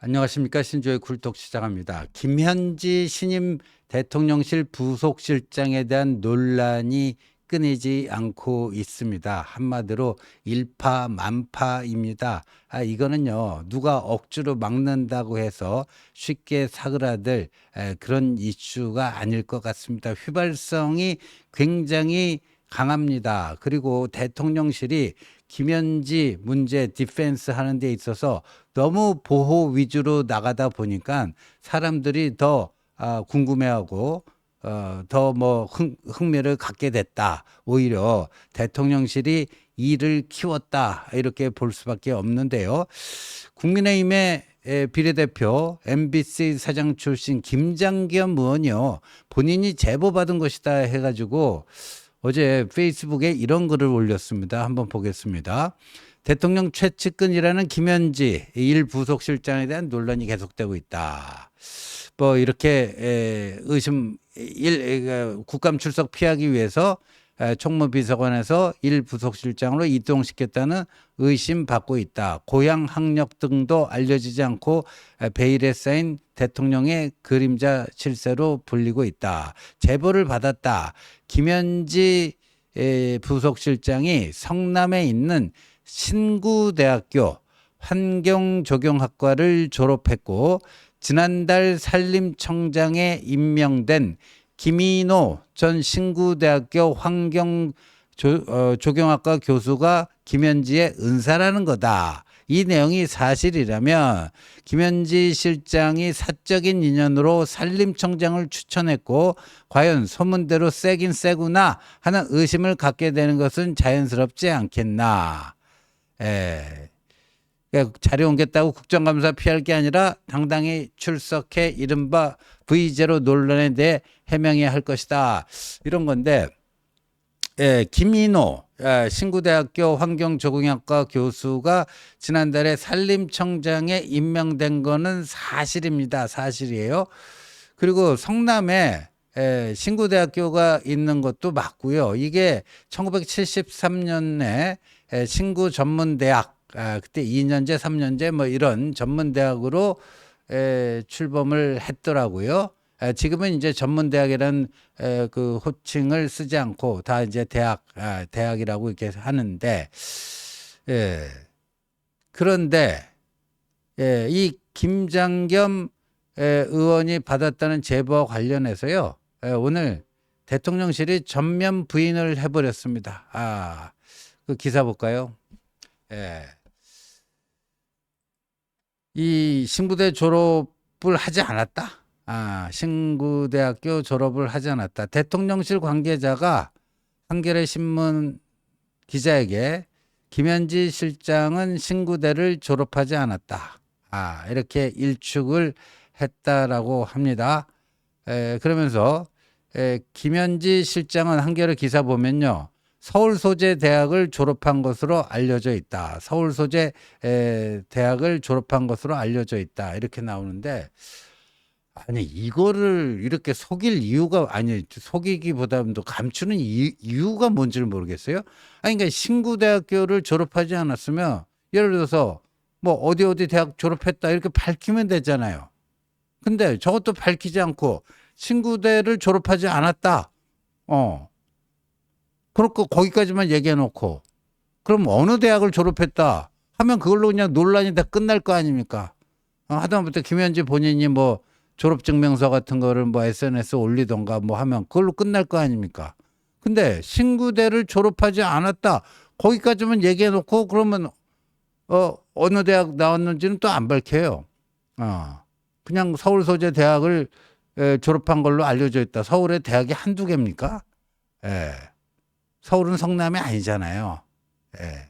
안녕하십니까 신조의 굴톡 시작합니다. 김현지 신임 대통령실 부속실장에 대한 논란이 끊이지 않고 있습니다. 한마디로 일파만파입니다. 아 이거는요 누가 억지로 막는다고 해서 쉽게 사그라들 에, 그런 이슈가 아닐 것 같습니다. 휘발성이 굉장히 강합니다. 그리고 대통령실이 김현지 문제 디펜스 하는 데 있어서 너무 보호 위주로 나가다 보니까 사람들이 더 아, 궁금해하고 어, 더뭐 흥미를 갖게 됐다. 오히려 대통령실이 일을 키웠다. 이렇게 볼 수밖에 없는데요. 국민의힘의 에, 비례대표 MBC 사장 출신 김장겸 의원이요. 본인이 제보받은 것이다 해가지고 어제 페이스북에 이런 글을 올렸습니다. 한번 보겠습니다. 대통령 최측근이라는 김현지 일 부속실장에 대한 논란이 계속되고 있다. 뭐 이렇게 에, 의심 일 에, 국감 출석 피하기 위해서 에, 총무비서관에서 일 부속실장으로 이동시켰다는 의심 받고 있다. 고향 학력 등도 알려지지 않고 에, 베일에 쌓인 대통령의 그림자 실세로 불리고 있다. 제보를 받았다. 김현지 에, 부속실장이 성남에 있는 신구대학교 환경조경학과를 졸업했고 지난달 산림청장에 임명된 김인호 전 신구대학교 환경 조, 어, 조경학과 교수가 김현지의 은사라는 거다. 이 내용이 사실이라면 김현지 실장이 사적인 인연으로 산림청장을 추천했고 과연 소문대로 세긴 세구나 하는 의심을 갖게 되는 것은 자연스럽지 않겠나. 에. 그러니까 자료 옮겼다고 국정감사 피할 게 아니라 당당히 출석해 이른바 V제로 논란에 대해 해명해야 할 것이다. 이런 건데, 예, 김인호 예, 신구대학교 환경조경학과 교수가 지난달에 산림청장에 임명된 거는 사실입니다. 사실이에요. 그리고 성남에 에, 신구대학교가 있는 것도 맞고요. 이게 1973년에 에, 신구 전문대학 아, 그때 2년제, 3년제 뭐 이런 전문대학으로 에, 출범을 했더라고요. 에, 지금은 이제 전문 대학이라는 에, 그 호칭을 쓰지 않고 다 이제 대학, 아, 대학이라고 이렇게 하는데, 예. 그런데, 예, 이 김장겸 에, 의원이 받았다는 제보와 관련해서요, 에, 오늘 대통령실이 전면 부인을 해버렸습니다. 아, 그 기사 볼까요? 예. 이 신구대 졸업을 하지 않았다. 아, 신구대학교 졸업을 하지 않았다. 대통령실 관계자가 한겨레 신문 기자에게 김현지 실장은 신구대를 졸업하지 않았다. 아, 이렇게 일축을 했다라고 합니다. 에, 그러면서 에, 김현지 실장은 한겨레 기사 보면요. 서울 소재 대학을 졸업한 것으로 알려져 있다. 서울 소재 에, 대학을 졸업한 것으로 알려져 있다. 이렇게 나오는데 아니 이거를 이렇게 속일 이유가 아니 속이기보다도 감추는 이, 이유가 뭔지를 모르겠어요. 아니 그러니까 신구대학교를 졸업하지 않았으면 예를 들어서 뭐 어디 어디 대학 졸업했다 이렇게 밝히면 되잖아요. 근데 저것도 밝히지 않고 신구대를 졸업하지 않았다. 어. 그렇고 거기까지만 얘기해 놓고 그럼 어느 대학을 졸업했다 하면 그걸로 그냥 논란이 다 끝날 거 아닙니까? 어, 하다못해 김현지 본인이 뭐 졸업증명서 같은 거를 뭐 SNS 에 올리던가 뭐 하면 그걸로 끝날 거 아닙니까? 근데 신구대를 졸업하지 않았다. 거기까지만 얘기해 놓고 그러면 어 어느 대학 나왔는지는 또 안 밝혀요. 어. 그냥 서울 소재 대학을 에, 졸업한 걸로 알려져 있다. 서울의 대학이 한두 개입니까? 예. 서울은 성남이 아니잖아요. 예.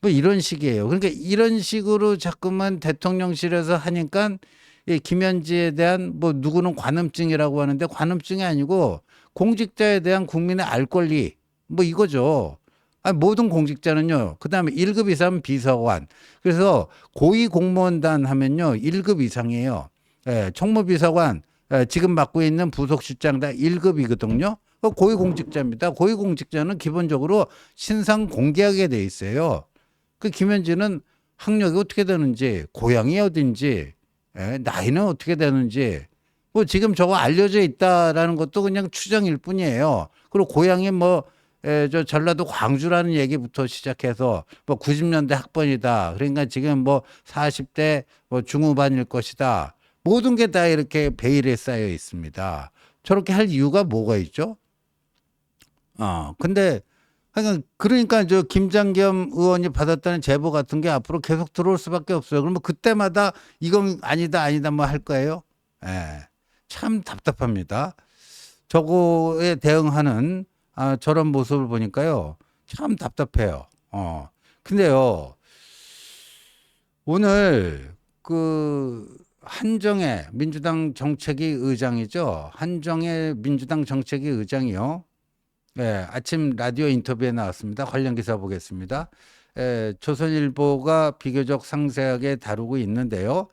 뭐 이런 식이에요. 그러니까 이런 식으로 자꾸만 대통령실에서 하니까 이 김현지에 대한 뭐 누구는 관음증이라고 하는데 관음증이 아니고 공직자에 대한 국민의 알 권리 뭐 이거죠. 아니, 모든 공직자는요. 그다음에 1급 이상 비서관. 그래서 고위 공무원단 하면요. 1급 이상이에요. 예, 총무비서관 예, 지금 맡고 있는 부속실장 다 1급이거든요. 고위공직자입니다. 고위공직자는 기본적으로 신상 공개하게 돼 있어요. 그 김현지는 학력이 어떻게 되는지, 고향이 어딘지, 예, 나이는 어떻게 되는지, 뭐 지금 저거 알려져 있다라는 것도 그냥 추정일 뿐이에요. 그리고 고향이 뭐, 에, 저 전라도 광주라는 얘기부터 시작해서 뭐 90년대 학번이다. 그러니까 지금 뭐 40대 뭐 중후반일 것이다. 모든 게 다 이렇게 베일에 쌓여 있습니다. 저렇게 할 이유가 뭐가 있죠? 어, 근데 그러니까 그러니까 저 김장겸 의원이 받았다는 제보 같은 게 앞으로 계속 들어올 수밖에 없어요. 그러면 그때마다 이건 아니다 아니다 뭐 할 거예요. 예. 참 답답합니다. 저거에 대응하는 아, 저런 모습을 보니까요. 참 답답해요. 어. 근데요. 오늘 그 한정혜 민주당 정책위 의장이죠. 한정혜 민주당 정책위 의장이요. 예, 아침 라디오 인터뷰에 나왔습니다. 관련 기사 보겠습니다. 예, 조선일보가 비교적 상세하게 다루고 있는데요.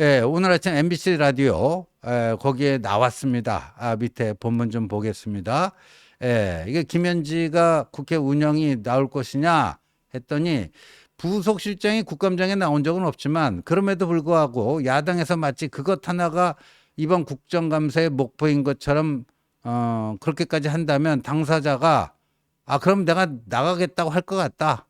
예, 오늘 아침 MBC 라디오 예, 거기에 나왔습니다. 아, 밑에 본문 좀 보겠습니다. 예, 이게 김현지가 국회 운영이 나올 것이냐 했더니 부속실장이 국감장에 나온 적은 없지만 그럼에도 불구하고 야당에서 마치 그것 하나가 이번 국정감사의 목표인 것처럼 어, 그렇게까지 한다면 당사자가 아 그럼 내가 나가겠다고 할 것 같다.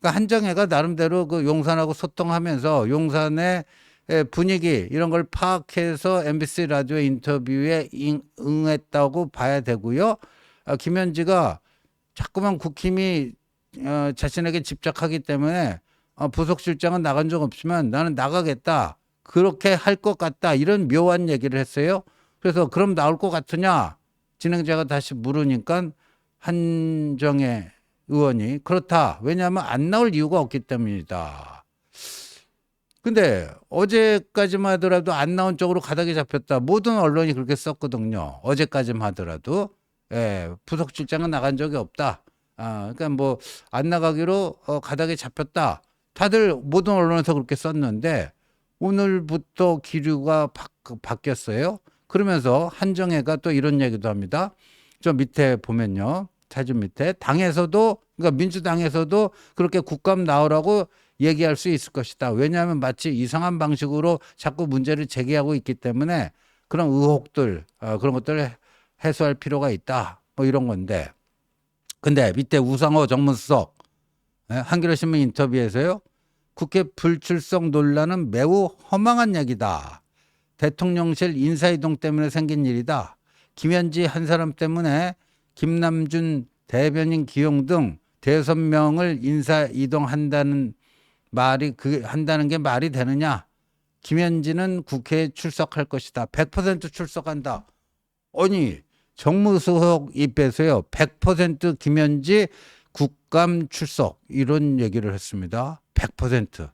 그러니까 한정혜가 나름대로 그 용산하고 소통하면서 용산의 에, 분위기 이런 걸 파악해서 MBC 라디오 인터뷰에 잉- 응했다고 봐야 되고요. 아, 김현지가 자꾸만 국힘이 어, 자신에게 집착하기 때문에 어, 부속실장은 나간 적 없지만 나는 나가겠다. 그렇게 할 것 같다. 이런 묘한 얘기를 했어요. 그래서 그럼 나올 것 같으냐? 진행자가 다시 물으니까 한정혜 의원이 그렇다. 왜냐하면 안 나올 이유가 없기 때문이다. 근데 어제까지만 하더라도 안 나온 쪽으로 가닥이 잡혔다. 모든 언론이 그렇게 썼거든요. 어제까지만 하더라도 예, 부속실장은 나간 적이 없다. 아, 그러니까 뭐 안 나가기로 어, 가닥이 잡혔다. 다들 모든 언론에서 그렇게 썼는데 오늘부터 기류가 바, 바뀌었어요. 그러면서 한정혜가 또 이런 얘기도 합니다. 저 밑에 보면요. 사진 밑에 당에서도 그러니까 민주당에서도 그렇게 국감 나오라고 얘기할 수 있을 것이다. 왜냐하면 마치 이상한 방식으로 자꾸 문제를 제기하고 있기 때문에 그런 의혹들 어, 그런 것들을 해소할 필요가 있다. 뭐 이런 건데. 근데 밑에 우상호 정무수석 예, 한겨레 신문 인터뷰에서요. 국회 불출석 논란은 매우 허망한 얘기다. 대통령실 인사이동 때문에 생긴 일이다. 김현지 한 사람 때문에 김남준 대변인 기용 등 대여섯 명을 인사 이동한다는 말이 그 한다는 게 말이 되느냐? 김현지는 국회에 출석할 것이다. 100% 출석한다. 아니 정무수석 입에서요 100% 김현지 국감 출석 이런 얘기를 했습니다. 100%.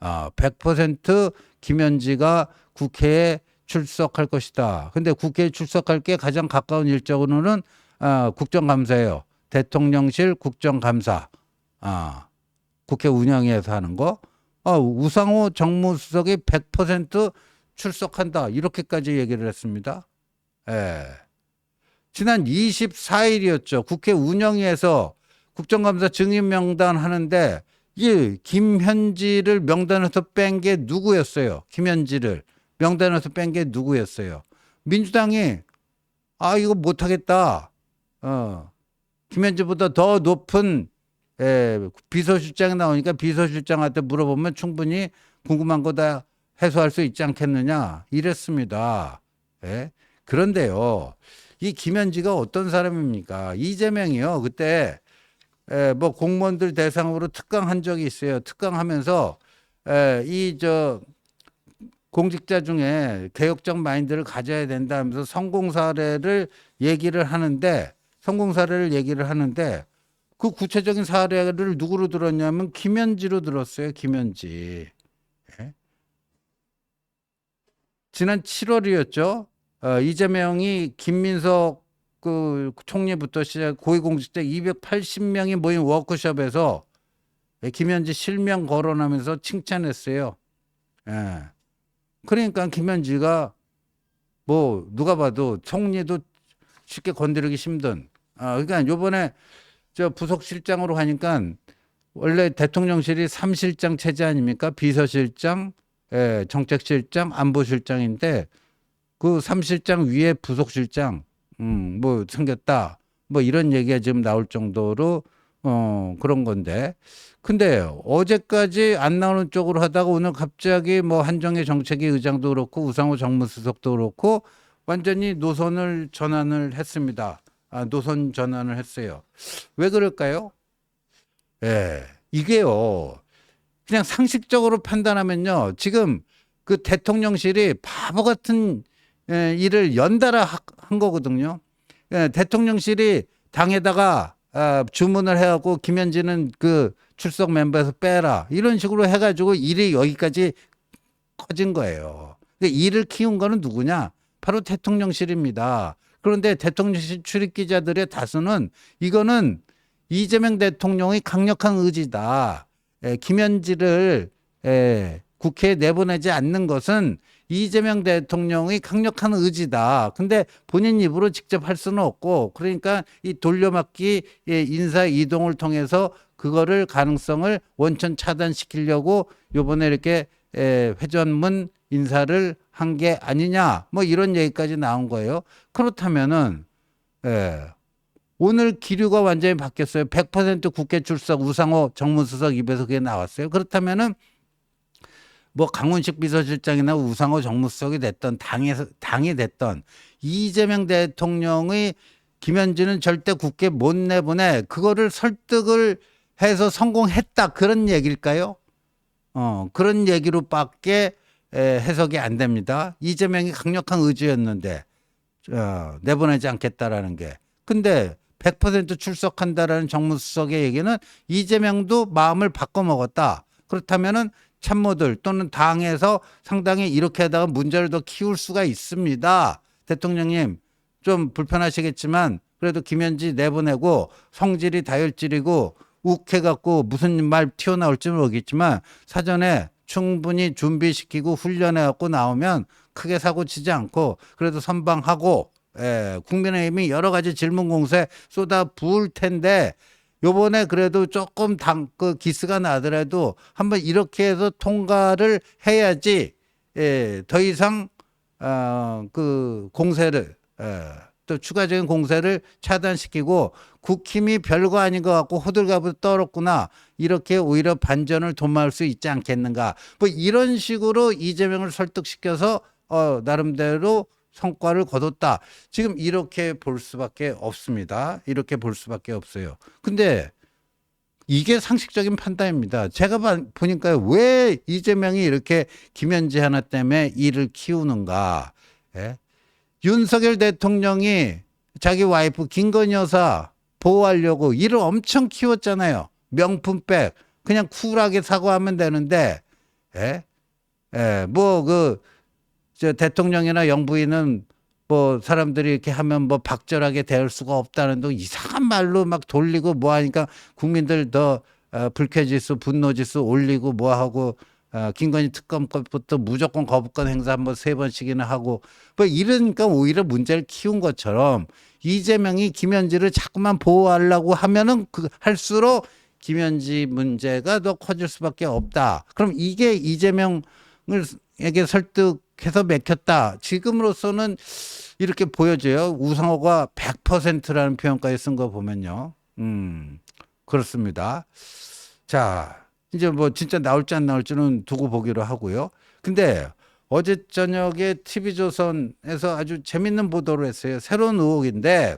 아, 100% 김현지가 국회에 출석할 것이다. 근데 국회에 출석할 게 가장 가까운 일정으로는 아, 국정감사예요. 대통령실 국정감사. 아, 국회 운영위에서 하는 거. 아, 우상호 정무수석이 100% 출석한다. 이렇게까지 얘기를 했습니다. 예. 지난 24일이었죠. 국회 운영위에서 국정감사 증인 명단 하는데 이 김현지를 명단에서 뺀 게 누구였어요? 김현지를 명단에서 뺀 게 누구였어요? 민주당이 아 이거 못하겠다. 어 김현지보다 더 높은 에, 비서실장이 나오니까 비서실장한테 물어보면 충분히 궁금한 거 다 해소할 수 있지 않겠느냐 이랬습니다. 예? 그런데요, 이 김현지가 어떤 사람입니까? 이재명이요, 그때 에, 뭐 공무원들 대상으로 특강한 적이 있어요. 특강하면서 이 저 공직자 중에 개혁적 마인드를 가져야 된다 하면서 성공 사례를 얘기를 하는데 성공 사례를 얘기를 하는데 그 구체적인 사례를 누구로 들었냐면 김현지로 들었어요. 김현지. 예? 지난 7월이었죠. 어, 이재명이 김민석 그 총리부터 시작 고위공직자 280명이 모인 워크숍에서 김현지 실명 거론하면서 칭찬했어요. 예. 그러니까 김현지가 뭐 누가 봐도 총리도 쉽게 건드리기 힘든. 아, 그러니까 요번에 저 부속실장으로 가니까 원래 대통령실이 3실장 체제 아닙니까? 비서실장, 예, 정책실장, 안보실장인데 그 3실장 위에 부속실장 음, 뭐 생겼다. 뭐 이런 얘기가 지금 나올 정도로 어, 그런 건데. 근데 어제까지 안 나오는 쪽으로 하다가 오늘 갑자기 뭐 한정희 정책위 의장도 그렇고 우상호 정무수석도 그렇고 완전히 노선을 전환을 했습니다. 아, 노선 전환을 했어요. 왜 그럴까요? 예, 이게요. 그냥 상식적으로 판단하면요. 지금 그 대통령실이 바보 같은 예, 일을 연달아 하- 한 거거든요. 예, 대통령실이 당에다가 아, 주문을 해갖고 김현진은 그 출석 멤버에서 빼라 이런 식으로 해가지고 일이 여기까지 커진 거예요. 근데 일을 키운 거는 누구냐? 바로 대통령실입니다. 그런데 대통령실 출입 기자들의 다수는 이거는 이재명 대통령의 강력한 의지다. 에, 김현지를 에, 국회에 내보내지 않는 것은 이재명 대통령의 강력한 의지다. 근데 본인 입으로 직접 할 수는 없고 그러니까 이 돌려막기 예, 인사 이동을 통해서 그거를 가능성을 원천 차단시키려고 요번에 이렇게 에, 회전문 인사를 한 게 아니냐 뭐 이런 얘기까지 나온 거예요. 그렇다면은 예, 오늘 기류가 완전히 바뀌었어요. 100% 국회 출석 우상호 정무수석 입에서 그게 나왔어요. 그렇다면은 뭐 강훈식 비서실장이나 우상호 정무수석이 됐던 당에서 당이 됐던 이재명 대통령의 김현진은 절대 국회 못 내보내 그거를 설득을 해서 성공했다 그런 얘기일까요? 어 그런 얘기로밖에 에, 해석이 안 됩니다. 이재명이 강력한 의지였는데 어, 내보내지 않겠다라는 게 근데 100% 출석한다라는 정무수석의 얘기는 이재명도 마음을 바꿔 먹었다. 그렇다면은 참모들 또는 당에서 상당히 이렇게 하다가 문제를 더 키울 수가 있습니다. 대통령님 좀 불편하시겠지만 그래도 김현지 내보내고 성질이 다혈질이고 욱해갖고 무슨 말 튀어나올지 모르겠지만 사전에 충분히 준비시키고 훈련해갖고 나오면 크게 사고 치지 않고 그래도 선방하고 예, 국민의힘이 여러 가지 질문 공세 쏟아 부을 텐데 요번에 그래도 조금 당, 그 기스가 나더라도 한번 이렇게 해서 통과를 해야지, 예, 더 이상, 어, 그 공세를, 예, 또 추가적인 공세를 차단시키고 국힘이 별거 아닌 것 같고 호들갑을 떨었구나. 이렇게 오히려 반전을 도모할 수 있지 않겠는가. 뭐 이런 식으로 이재명을 설득시켜서, 어, 나름대로 성과를 거뒀다. 지금 이렇게 볼 수밖에 없습니다. 이렇게 볼 수밖에 없어요. 근데 이게 상식적인 판단입니다. 제가 봐- 보니까 왜 이재명이 이렇게 김현지 하나 때문에 일을 키우는가. 예? 윤석열 대통령이 자기 와이프 김건희 여사 보호하려고 일을 엄청 키웠잖아요. 명품백. 그냥 쿨하게 사고하면 되는데, 예? 예, 뭐, 그, 저 대통령이나 영부인은 뭐 사람들이 이렇게 하면 뭐 박절하게 대할 수가 없다는 등 이상한 말로 막 돌리고 뭐 하니까 국민들 더 어, 불쾌지수, 분노지수 올리고 뭐 하고 어, 김건희 특검 것부터 무조건 거부권 행사 한번 세 번씩이나 하고 뭐 이러니까 오히려 문제를 키운 것처럼 이재명이 김현지를 자꾸만 보호하려고 하면은 그 할수록 김현지 문제가 더 커질 수밖에 없다. 그럼 이게 이재명을 에게 설득 해서 맥혔다. 지금으로서는 이렇게 보여져요. 우상호가 100%라는 표현까지 쓴 거 보면요. 음, 그렇습니다. 자, 이제 뭐 진짜 나올지 안 나올지는 두고 보기로 하고요. 근데 어제 저녁에 TV조선에서 아주 재밌는 보도를 했어요. 새로운 의혹인데,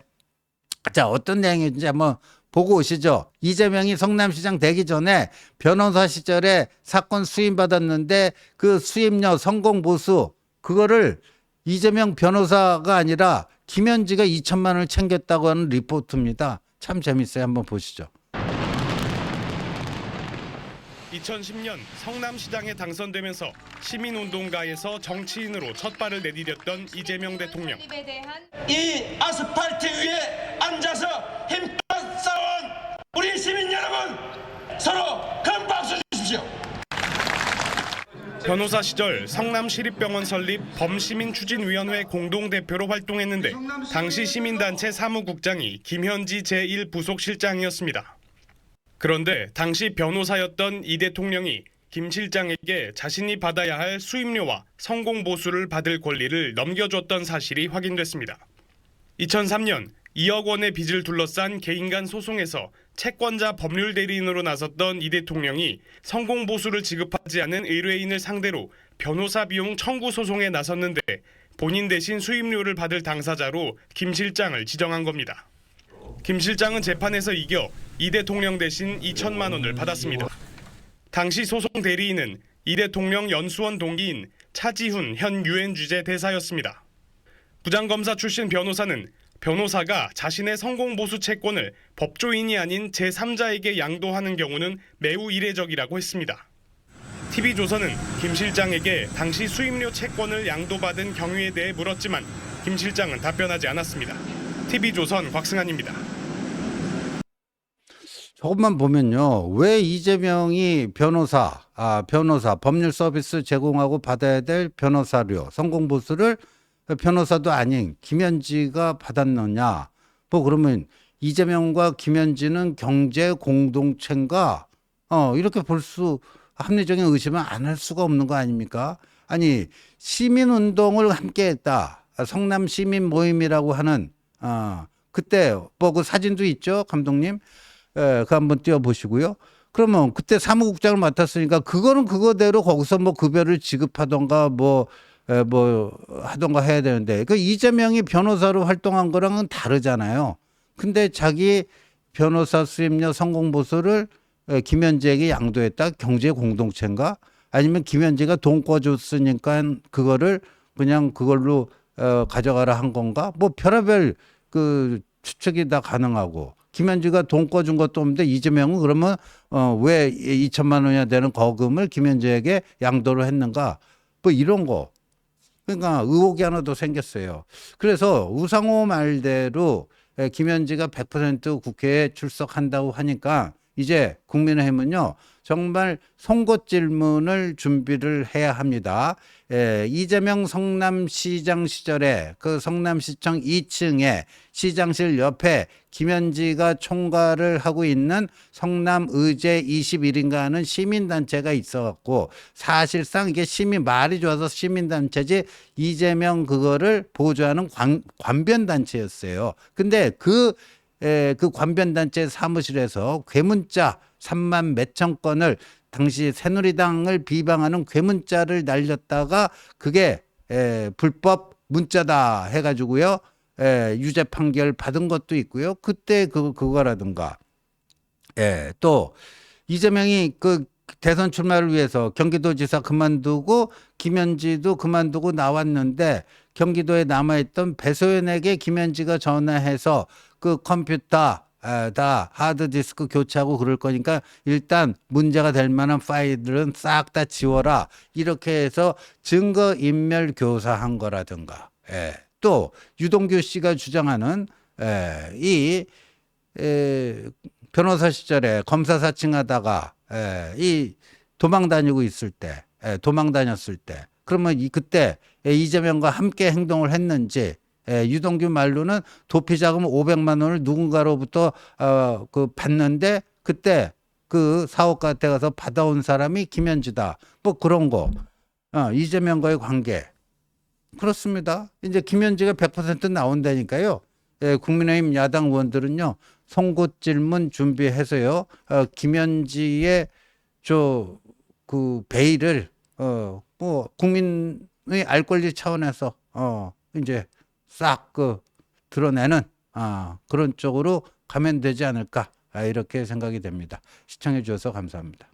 자, 어떤 내용인지 한번 보고 오시죠. 이재명이 성남시장 되기 전에 변호사 시절에 사건 수임 받았는데 그 수임료 성공 보수 그거를 이재명 변호사가 아니라 김현지가 2천만 원을 챙겼다고 하는 리포트입니다. 참 재밌어요. 한번 보시죠. 2010년 성남시장에 당선되면서 시민운동가에서 정치인으로 첫 발을 내디뎠던 이재명 대통령. 이 아스팔트 위에 앉아서 힘껏 싸운 우리 시민 여러분 서로 큰 박수 주십시오. 변호사 시절 성남시립병원 설립 범시민추진위원회 공동대표로 활동했는데 당시 시민단체 사무국장이 김현지 제1부속실장이었습니다. 그런데 당시 변호사였던 이 대통령이 김 실장에게 자신이 받아야 할 수임료와 성공 보수를 받을 권리를 넘겨줬던 사실이 확인됐습니다. 2003년 2억 원의 빚을 둘러싼 개인 간 소송에서 채권자 법률 대리인으로 나섰던 이 대통령이 성공 보수를 지급하지 않은 의뢰인을 상대로 변호사 비용 청구 소송에 나섰는데 본인 대신 수임료를 받을 당사자로 김 실장을 지정한 겁니다. 김 실장은 재판에서 이겨 이 대통령 대신 2천만 원을 받았습니다. 당시 소송 대리인은 이 대통령 연수원 동기인 차지훈 현 유엔 주재 대사였습니다. 부장검사 출신 변호사는 변호사가 자신의 성공 보수 채권을 법조인이 아닌 제3자에게 양도하는 경우는 매우 이례적이라고 했습니다. TV조선은 김 실장에게 당시 수임료 채권을 양도받은 경위에 대해 물었지만 김 실장은 답변하지 않았습니다. TV조선 곽승환입니다. 저것만 보면요. 왜 이재명이 변호사, 아, 변호사, 법률 서비스 제공하고 받아야 될 변호사료, 성공보수를 변호사도 아닌 김현지가 받았느냐. 뭐 그러면 이재명과 김현지는 경제 공동체인가? 어, 이렇게 볼 수, 합리적인 의심은 안 할 수가 없는 거 아닙니까? 아니, 시민 운동을 함께 했다. 아, 성남 시민 모임이라고 하는, 아, 그때 뭐 그 사진도 있죠, 감독님? 예, 그 한번 띄워 보시고요. 그러면 그때 사무국장을 맡았으니까 그거는 그거대로 거기서 뭐 급여를 지급하던가 뭐, 에, 뭐 하던가 해야 되는데. 그 이재명이 변호사로 활동한 거랑은 다르잖아요. 근데 자기 변호사 수임료 성공 보수를 에, 김현지에게 양도했다? 경제 공동체인가? 아니면 김현지가 돈 꿔줬으니까 그거를 그냥 그걸로 어, 가져가라 한 건가? 뭐 별의별 그 추측이 다 가능하고. 김현지가 돈 꿔준 것도 없는데 이재명은 그러면 어, 왜 2천만 원이나 되는 거금을 김현지에게 양도를 했는가? 뭐 이런 거 그러니까 의혹이 하나 더 생겼어요. 그래서 우상호 말대로 에, 김현지가 100% 국회에 출석한다고 하니까 이제 국민의힘은요 정말 송곳 질문을 준비를 해야 합니다. 에, 이재명 성남시장 시절에 그 성남시청 2층에 시장실 옆에 김현지가 총괄을 하고 있는 성남의제 21인가 하는 시민단체가 있어갖고 사실상 이게 시민 말이 좋아서 시민단체지 이재명 그거를 보조하는 관, 관변단체였어요. 근데 그 에, 그 관변단체 사무실에서 괴문자 3만 몇천 건을 당시 새누리당을 비방하는 괴문자를 날렸다가 그게 에, 불법 문자다 해가지고요. 에, 유죄 판결 받은 것도 있고요. 그때 그 그거라든가. 예, 또 이재명이 그 대선 출마를 위해서 경기도지사 그만두고 김현지도 그만두고 나왔는데 경기도에 남아있던 배소연에게 김현지가 전화해서 그 컴퓨터 아, 다 하드디스크 교체하고 그럴 거니까 일단 문제가 될 만한 파일들은 싹 다 지워라 이렇게 해서 증거 인멸 교사한 거라든가 예. 또 유동규 씨가 주장하는 예, 이 에, 변호사 시절에 검사 사칭하다가 에, 이 도망 다니고 있을 때, 에, 도망 다녔을 때, 그러면 이 그때 에, 이재명과 함께 행동을 했는지 에, 유동규 말로는 도피 자금 500만 원을 누군가로부터 어, 그 받는데 그때 그 사업가한테 가서 받아온 사람이 김현지다. 뭐 그런 거. 어, 이재명과의 관계. 그렇습니다. 이제 김현지가 100% 나온다니까요. 예, 국민의힘 야당 의원들은요, 송곳 질문 준비해서요, 어, 김현지의 저, 그, 베일을, 어, 뭐, 국민의 알 권리 차원에서, 어, 이제 싹 그, 드러내는, 아, 그런 쪽으로 가면 되지 않을까, 아, 이렇게 생각이 됩니다. 시청해 주셔서 감사합니다.